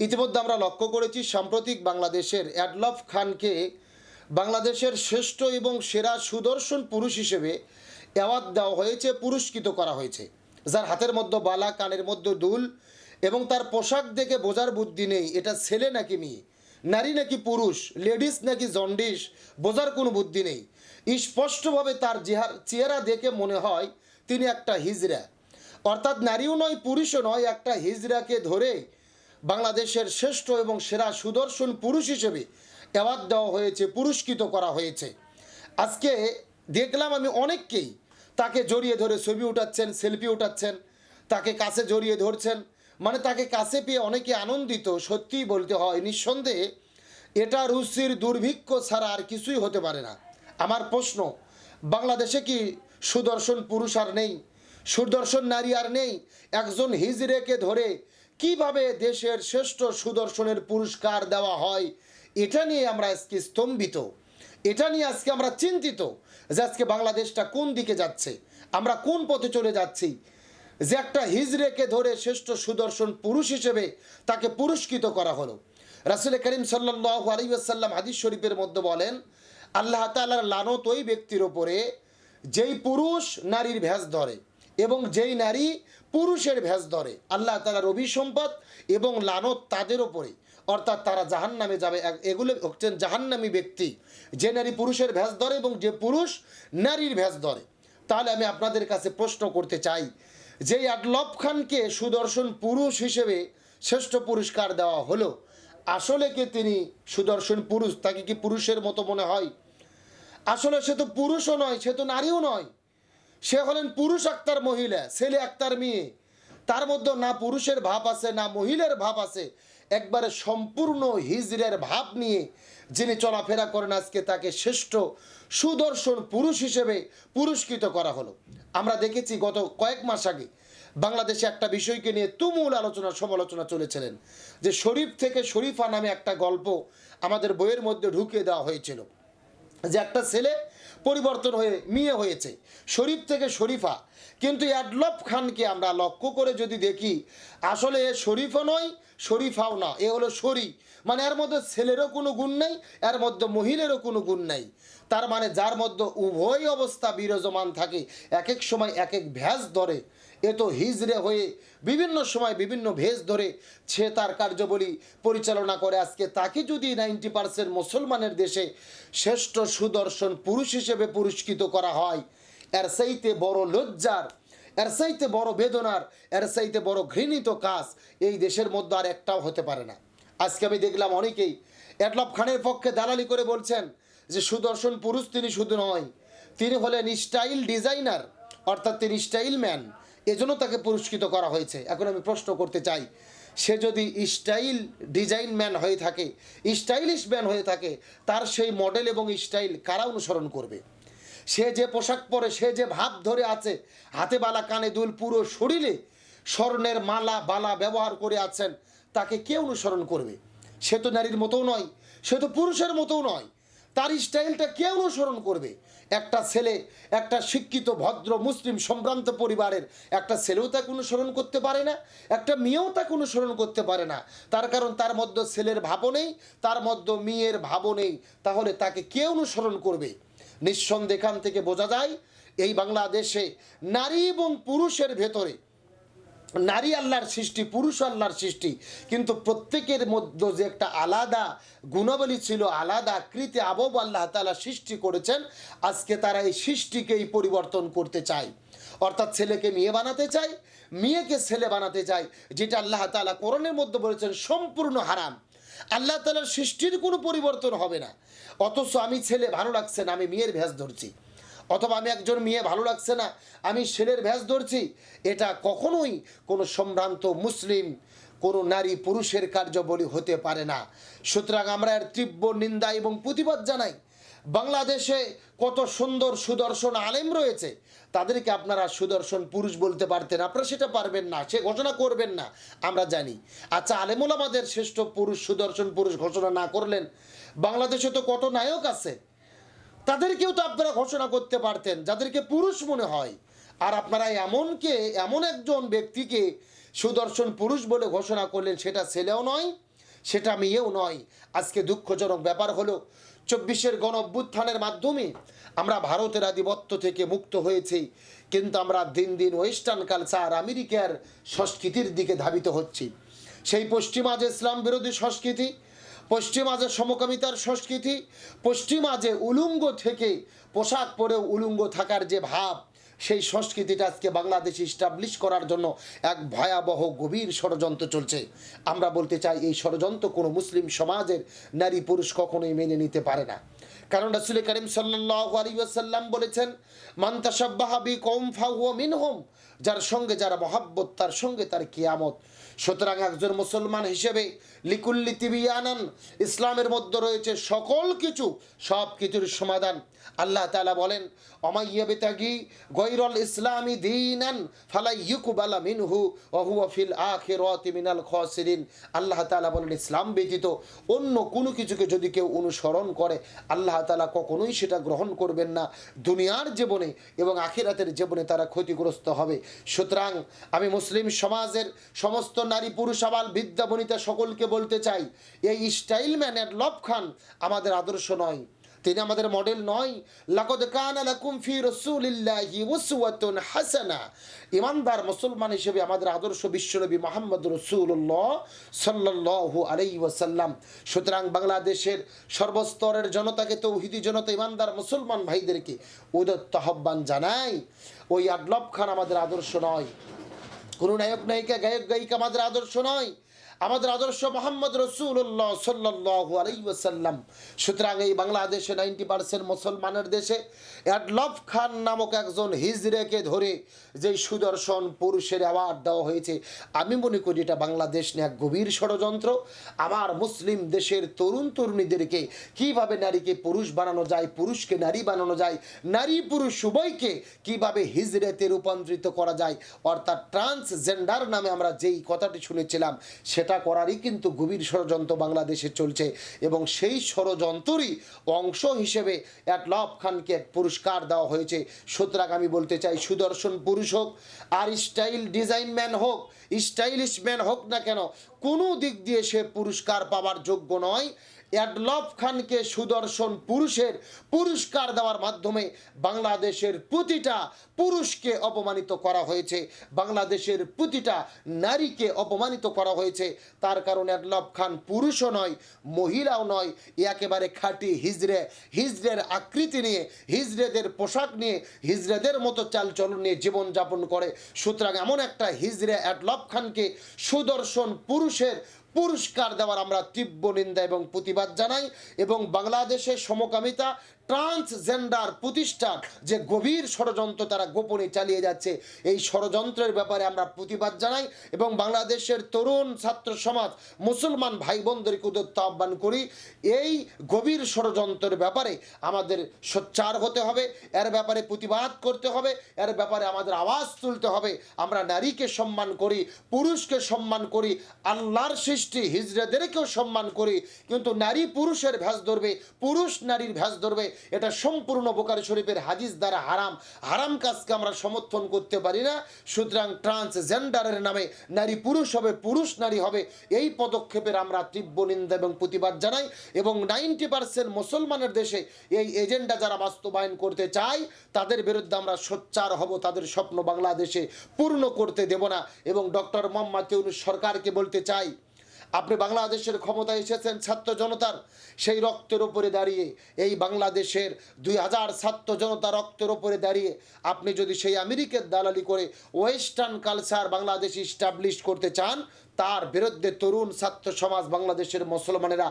ইতিমধ্যে আমরা লক্ষ্য করেছি সাম্প্রতিক বাংলাদেশের অ্যাডলফ খানকে বাংলাদেশের শ্রেষ্ঠ এবং সেরা সুদর্শন পুরুষ হিসেবে অ্যাওয়ার্ড দেওয়া হয়েছে, পুরস্কৃত করা হয়েছে। যার হাতের মধ্যে বালা, কানের মধ্যে দুল এবং তার পোশাক দেখে বোঝার বুদ্ধি নেই, এটা ছেলে নাকি মেয়ে? নারী নাকি পুরুষ? লেডিস নাকি জন্ডিস? বোঝার কোনো বুদ্ধি নেই। স্পষ্টভাবে তার চেহারা চেহারা দেখে মনে হয় তিনি একটা হিজড়া। অর্থাৎ নারীও নয়, পুরুষও নয়, একটা হিজড়াকে ধরে বাংলাদেশের শ্রেষ্ঠ এবং সেরা সুদর্শন পুরুষ হিসেবে অ্যাওয়ার্ড দেওয়া হয়েছে, পুরস্কৃত করা হয়েছে। আজকে দেখলাম আমি অনেককেই তাকে জড়িয়ে ধরে ছবি উঠাচ্ছেন, সেলফি উঠাচ্ছেন, তাকে কাছে জড়িয়ে ধরছেন মানে তাকে কাছে পেয়ে অনেকে আনন্দিত, সত্যিই বলতে হয়, নিঃসন্দেহে এটা রুচির দুর্ভিক্ষ ছাড়া আর কিছুই হতে পারে না। আমার প্রশ্ন, বাংলাদেশে কি সুদর্শন পুরুষ আর নেই? সুদর্শন নারী আর নেই? একজন হিজড়েকে ধরে কীভাবে দেশের শ্রেষ্ঠ সুদর্শনের পুরস্কার দেওয়া হয়, এটা নিয়ে আমরা আজকে স্তম্ভিত। এটা নিয়ে আজকে আমরা চিন্তিত যে আজকে বাংলাদেশটা কোন দিকে যাচ্ছে, আমরা কোন পথে চলে যাচ্ছি। যে একটা হিজড়েকে ধরে শ্রেষ্ঠ সুদর্শন পুরুষ হিসেবে তাকে পুরস্কৃত করা হলো। রাসুল করিম সাল্লাহ আলাইসাল্লাম হাদিস শরীফের মধ্যে বলেন, আল্লাহ তালার লানত ওই ব্যক্তির ওপরে যেই পুরুষ নারীর ভেষ ধরে এবং যেই নারী পুরুষের ভেষ ধরে। আল্লাহ তালা রবি সম্পদ এবং লানত তাদের ওপরে অর্থাৎ তারা জাহান নামে যাবে এগুলো হচ্ছেন জাহান্নামী ব্যক্তি। যে নারী পুরুষের ভেষ ধরে এবং যে পুরুষ নারীর ভেষ ধরে। তাহলে আমি আপনাদের কাছে প্রশ্ন করতে চাই, যে আডলফ খানকে সুদর্শন পুরুষ হিসেবে শ্রেষ্ঠ পুরস্কার দেওয়া হলো, আসলে কি তিনি সুদর্শন পুরুষ? তাকে কি পুরুষের মতো মনে হয়? আসলে সে তো পুরুষও নয়, সে তো নারীও নয়। সে হলেন পুরুষ আক্তার মহিলা, ছেলে আক্তার মেয়ে। তার মধ্যে না পুরুষের ভাব আছে, না মহিলার ভাব আছে। একবারে সম্পূর্ণ হিজড়ের ভাব নিয়ে যিনি চলাফেরা করেন আজকে তাকে শ্রেষ্ঠ সুদর্শন পুরুষ হিসেবে পুরস্কৃত করা হলো। আমরা দেখেছি গত কয়েক মাস আগে বাংলাদেশে একটা বিষয়কে নিয়ে তুমুল আলোচনা, সমালোচনা চলেছিলেন যে শরীফ থেকে শরীফা নামে একটা গল্প আমাদের বইয়ের মধ্যে ঢুকিয়ে দেওয়া হয়েছিল। যে একটা ছেলে পরিবর্তন হয়ে, মেয়ে হয়েছে। শরীফ থেকে শরীফা। কিন্তু অ্যাডলফ খানকে আমরা লক্ষ্য করে যদি দেখি, আসলে এ শরীফও নয়, শরীফাও না। এ হলো শরী। মানে এর মধ্যে ছেলেরও কোনো গুণ নেই, এর মধ্যে মহিলারও কোনো গুণ নেই। তার মানে যার মধ্যে উভয় অবস্থা বিরাজমান থাকে এক এক সময় এক এক ভ্যাস ধরে। এ তো হিজড়ে হয়ে বিভিন্ন সময় বিভিন্ন ভেজ ধরে সে তার কার্যবলী পরিচালনা করে আজকে। তাকে যদি নাইনটি পার্সেন্ট মুসলমানের দেশে শ্রেষ্ঠ সুদর্শন পুরুষ হিসেবে পুরস্কৃত করা হয়, এর সেইতে বড় লজ্জার, এর চাইতে বড় বেদনার, এর চাইতে বড় ঘৃণিত কাজ এই দেশের মধ্যে আর একটাও হতে পারে না। আজকে আমি দেখলাম অনেকেই এটলব খানের পক্ষে দালালি করে বলছেন যে সুদর্শন পুরুষ তিনি শুধু নয়, তিনি হলেন স্টাইল ডিজাইনার অর্থাৎ তিনি স্টাইল ম্যান এজন্য তাকে পুরস্কৃত করা হয়েছে। এখন আমি প্রশ্ন করতে চাই, সে যদি স্টাইল ডিজাইন ম্যান হয়ে থাকে, স্টাইলিশ ম্যান হয়ে থাকে, তার সেই মডেল এবং স্টাইল কারা অনুসরণ করবে? সে যে পোশাক পরে, সে যে ভাব ধরে আছে, হাতে বালা কানে দুল পুরো শরীরে স্বর্ণের মালা, বালা ব্যবহার করে আছেন, তাকে কে অনুসরণ করবে? সে তো নারীর মতোও নয়, সে তো পুরুষের মতোও নয়। তার স্টাইলটা কে অনুসরণ করবে। একটা ছেলে, একটা শিক্ষিত, ভদ্র, মুসলিম, সম্ভ্রান্ত পরিবারের একটা ছেলেও তাকে অনুসরণ করতে পারে না, একটা মেয়েও তাকে অনুসরণ করতে পারে না। তার কারণ তার মধ্যে ছেলের ভাবও নেই, তার মধ্যে মেয়ের ভাবও নেই। তাহলে তাকে কে অনুসরণ করবে? নিঃসন্দেহ এখান থেকে বোঝা যায়, এই বাংলাদেশে নারী এবং পুরুষের ভেতরে নারী আল্লাহর সৃষ্টি, পুরুষ আল্লাহর সৃষ্টি। কিন্তু প্রত্যেকের মধ্যে যে একটা আলাদা গুণাবলী ছিল, আলাদা আকৃতি আবব আল্লাহ তালা সৃষ্টি করেছেন, আজকে তারা এই সৃষ্টিকেই পরিবর্তন করতে চায়। অর্থাৎ ছেলেকে মেয়ে বানাতে চায়, মেয়েকে ছেলে বানাতে চায়, যেটা আল্লাহ তালা করণের মধ্যে বলেছেন সম্পূর্ণ হারাম। আল্লাহ তালার সৃষ্টির কোনো পরিবর্তন হবে না। অথচ আমি ছেলে, ভালো লাগছে না, আমি মেয়ের ভেস ধরছি। অথবা আমি একজন মেয়ে, ভালো লাগছে না। আমি ছেলের ভ্যাস ধরছি। এটা কখনোই কোনো সম্ভ্রান্ত মুসলিম, কোনো নারী পুরুষের কার্যবলী হতে পারে না। সুতরাং আমরা এর তীব্র নিন্দা এবং প্রতিবাদ জানাই। বাংলাদেশে কত সুন্দর সুদর্শন আলেম রয়েছে। তাদেরকে আপনারা সুদর্শন পুরুষ বলতে পারতেন। আপনারা সেটা পারবেন না, সে ঘোষণা করবেন না, আমরা জানি। আচ্ছা আলেমুল আমাদের শ্রেষ্ঠ পুরুষ, সুদর্শন পুরুষ ঘোষণা না করলেন। বাংলাদেশে তো কত নায়ক আছে। তাদেরকেও তো আপনারা ঘোষণা করতে পারতেন, যাদেরকে পুরুষ মনে হয়। আর আপনারা এমনকে, এমন একজন ব্যক্তিকে সুদর্শন পুরুষ বলে ঘোষণা করলেন, সেটা ছেলেও নয়, সেটা মেয়েও নয়। আজকে দুঃখজনক ব্যাপার হলো, চব্বিশের গণ অভ্যুত্থানের মাধ্যমে আমরা ভারতের আধিপত্য থেকে মুক্ত হয়েছি, কিন্তু আমরা দিন দিন ওয়েস্টার্ন কালচার, আমেরিকার সংস্কৃতির দিকে ধাবিত হচ্ছি। সেই পশ্চিমা যে ইসলাম বিরোধী সংস্কৃতি পশ্চিমা যে সমকামিতার সংস্কৃতি, পশ্চিমা যে উলুঙ্গ থেকে পোশাক পরেও উলুঙ্গ থাকার যে ভাব, সেই সংস্কৃতিটা আজকে বাংলাদেশে ইস্টাবলিশ করার জন্য এক ভয়াবহ গভীর ষড়যন্ত্র চলছে। আমরা বলতে চাই, এই ষড়যন্ত্র কোনো মুসলিম সমাজের নারী পুরুষ কখনোই মেনে নিতে পারে না। কারণ রাসুল করিম ওয়াসাল্লাম বলেছেন মান্তাসাব্বাহাবি কম ফাহুয়া মিনহম যার সঙ্গে যারা মহাব্বত, তার সঙ্গে তার কিয়ামত। সুতরাং একজন মুসলমান হিসেবে লিকুল্লি তিবিয়ানান, ইসলামের মধ্যে রয়েছে সকল কিছু সব কিছুর সমাধান। আল্লাহ তালা বলেন অমাইয়াবেতাগি গৈরল ইসলামী দিনান ফালাই ইউকুবালা মিনহু অহুয়া ফিল আখিরাতি মিনাল খসিরিন। আল্লাহ তালা বলেন, ইসলাম ব্যতীত অন্য কোনো কিছুকে যদি কেউ অনুসরণ করে, আল্লাহ তালা কখনোই সেটা গ্রহণ করবেন না। দুনিয়ার জীবনে এবং আখিরাতের জীবনে তারা ক্ষতিগ্রস্ত হবে। সুতরাং আমি মুসলিম সমাজের সমস্ত নারী, পুরুষ, আবাল বিদ্যা বনিতা সকলকে বলতে চাই, এই স্টাইল ম্যানের লব খান আমাদের আদর্শ নয়। তিনি আমাদের মডেল নয়। লাকদ কানা লাকুম ফি রাসূলিল্লাহি উসওয়াতুন হাসানা। ইমানদার মুসলমান হিসেবে আমাদের আদর্শ বিশ্বনবী মোহাম্মদ রসুল্লাহ সাল্লাল্লাহু আলাইহি ওয়াসাল্লাম। সুতরাং বাংলাদেশের সর্বস্তরের জনতাকে, তৌহিদি জনতা, ইমানদার মুসলমান ভাইদেরকে উদত্ত আহ্বান জানাই। ওই আডলব খান আমাদের আদর্শ নয়। কোনো নায়ক, নায়িকা, গায়ক, গায়িকা আমাদের আদর্শ নয়। আমাদের আদর্শ মোহাম্মদ রসুল্লাহ সাল্লাহ আলাইসাল্লাম সুতরাং এই বাংলাদেশে নাইনটি পার্সেন্ট মুসলমানের দেশে অ্যাডলফ খান নামক একজন হিজরেকে ধরে যেই সুদর্শন পুরুষের অ্যাওয়ার্ড দেওয়া হয়েছে, আমি মনে করি এটা বাংলাদেশ নিয়ে এক গভীর ষড়যন্ত্র। আমার মুসলিম দেশের তরুণ তরুণীদেরকে কীভাবে নারীকে পুরুষ বানানো যায়, পুরুষকে নারী বানানো যায়, নারী পুরুষ উভয়কে কীভাবে হিজরেতে রূপান্তরিত করা যায়, অর্থাৎ ট্রান্সজেন্ডার নামে আমরা যেই কথাটি শুনেছিলাম, সেটা করারই কিন্তু গভীর ষড়যন্ত্র বাংলাদেশে চলছে এবং সেই ষড়যন্ত্রই অংশ হিসেবে অ্যাটলফ খানকে এক পুরস্কার দেওয়া হয়েছে। সুতরাং আমি বলতে চাই, সুদর্শন পুরুষ হোক আর স্টাইল ডিজাইন ম্যান হোক, স্টাইলিশ ম্যান হোক না কেন, কোনো দিক দিয়ে সে পুরস্কার পাওয়ার যোগ্য নয়। অ্যাডলফ খানকে সুদর্শন পুরুষের পুরস্কার দেওয়ার মাধ্যমে বাংলাদেশের প্রতিটা পুরুষকে অপমানিত করা হয়েছে, বাংলাদেশের প্রতিটা নারীকে অপমানিত করা হয়েছে। তার কারণ অ্যাডলফ খান পুরুষও নয়, মহিলাও নয়। একেবারে খাঁটি হিজড়ে, হিজড়ের আকৃতি নিয়ে, হিজড়েদের পোশাক নিয়ে, হিজড়েদের মতো চালচলন নিয়ে জীবনযাপন করে। সুতরাং এমন একটা হিজড়ে অ্যাডলফ খানকে সুদর্শন পুরুষের পুরস্কার দেওয়ার আমরা তীব্র নিন্দা এবং প্রতিবাদ জানাই এবং বাংলাদেশের সমকামিতা ট্রান্সজেন্ডার প্রতিষ্ঠান যে গভীর ষড়যন্ত্র তারা গোপনে চালিয়ে যাচ্ছে, এই ষড়যন্ত্রের ব্যাপারে আমরা প্রতিবাদ জানাই এবং বাংলাদেশের তরুণ ছাত্র সমাজ, মুসলমান ভাই বোনদেরকে উদ্যত্ত আহ্বান করি, এই গভীর ষড়যন্ত্রের ব্যাপারে আমাদের সোচ্চার হতে হবে, এর ব্যাপারে প্রতিবাদ করতে হবে, এর ব্যাপারে আমাদের আওয়াজ তুলতে হবে, আমরা নারীকে সম্মান করি, পুরুষকে সম্মান করি, আল্লাহর সৃষ্টি হিজড়াদেরকেও সম্মান করি। কিন্তু নারী পুরুষের ভ্যাস ধরবে, পুরুষ নারীর ভ্যাস ধরবে, এটা সম্পূর্ণ বোকারি শরীফের হাদিস দ্বারা হারাম। হারাম কাজকে আমরা সমর্থন করতে পারি না। সুতরাং ট্রান্সজেন্ডারের নামে নারী পুরুষ হবে, পুরুষ নারী হবে, এই পদক্ষেপের আমরা তীব্র নিন্দা এবং প্রতিবাদ জানাই এবং নাইনটি পার্সেন্ট মুসলমানের দেশে এই এজেন্ডা যারা বাস্তবায়ন করতে চায়, তাদের বিরুদ্ধে আমরা সোচ্চার হব, তাদের স্বপ্ন বাংলাদেশে পূর্ণ করতে দেব না। এবং ডক্টর মোহাম্মদ সরকারকে বলতে চাই আপনি বাংলাদেশের ক্ষমতায় এসেছেন, ছাত্র জনতার সেই রক্তের ওপরে দাঁড়িয়ে। এই বাংলাদেশের দুই হাজার ছাত্র জনতা রক্তের ওপরে দাঁড়িয়ে আপনি যদি সেই আমেরিকার দালালি করে ওয়েস্টার্ন কালচার বাংলাদেশ ইস্টাবলিশ করতে চান তার বিরুদ্ধে তরুণ ছাত্র সমাজ বাংলাদেশের মুসলমানেরা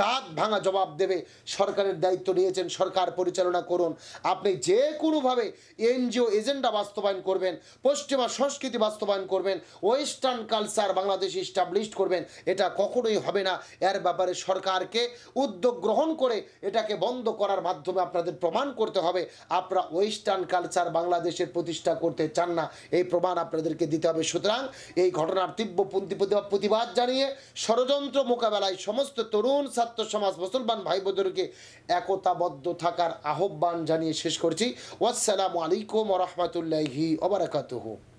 দাঁত ভাঙা জবাব দেবে। সরকারের দায়িত্ব নিয়েছেন, সরকার পরিচালনা করুন। আপনি যে কোনোভাবে এনজিও এজেন্ডা বাস্তবায়ন করবেন, পশ্চিমা সংস্কৃতি বাস্তবায়ন করবেন, ওয়েস্টার্ন কালচার বাংলাদেশ ইস্টাবলিশ করবেন, এটা কখনোই হবে না। এর ব্যাপারে সরকারকে উদ্যোগ গ্রহণ করে এটাকে বন্ধ করার মাধ্যমে আপনাদের প্রমাণ করতে হবে। আপনারা ওয়েস্টার্ন কালচার বাংলাদেশের প্রতিষ্ঠা করতে চান না। এই প্রমাণ আপনাদেরকে দিতে হবে। সুতরাং এই ঘটনার তীব্রপন্থী প্রতিবাদ জানিয়ে ষড়যন্ত্র মোকাবেলায় সমস্ত তরুণ, ছাত্র সমাজ, মুসলমান ভাই বোনদেরকে একতাবদ্ধ থাকার আহ্বান জানিয়ে শেষ করছি। ওয়াসসালামু আলাইকুম রহমতুল্লাহি ওবরাকাতুহু